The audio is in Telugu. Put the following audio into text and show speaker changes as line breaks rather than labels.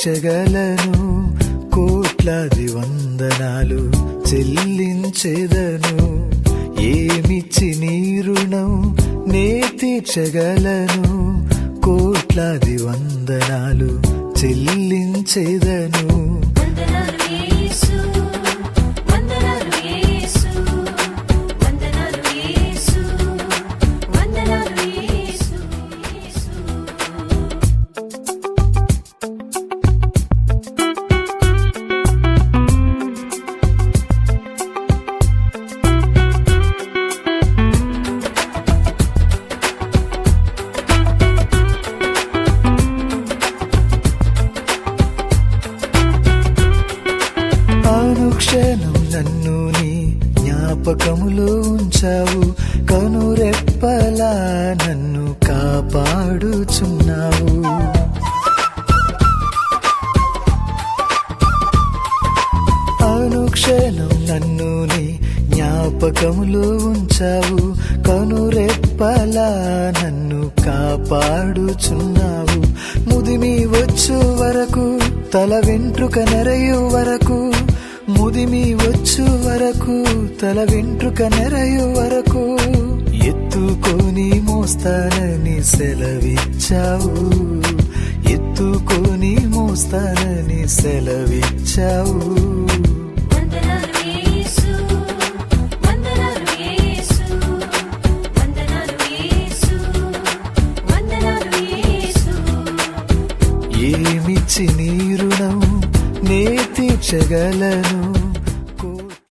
తీర్చగలను కోట్లాది వందనాలు చెల్లించెదను. ఏమిచ్చి నీ రుణం? నే తీర్చగలను. కోట్లాది వందనాలు చెల్లించెదను. జ్ఞాపకములు ఉంచావు. కనురెప్పలా నన్ను కాపాడుచున్నావు. అనుక్షణం నన్ను నీ జ్ఞాపకములో ఉంచావు. కనురెప్పలా నన్ను కాపాడుచున్నావు. ముదిమి వచ్చు వరకు తల వెంట్రుక నెరయు వరకు ముదిమి వచ్చు వరకు తల వెంట్రుక నెరయు వరకు. ఎత్తుకొని మోస్తానని సెలవిచ్చావు. ఎత్తుకొని మోస్తానని సెలవిచ్చావు. ఏమిచ్చి నీ రుణం నే తీర్చగలను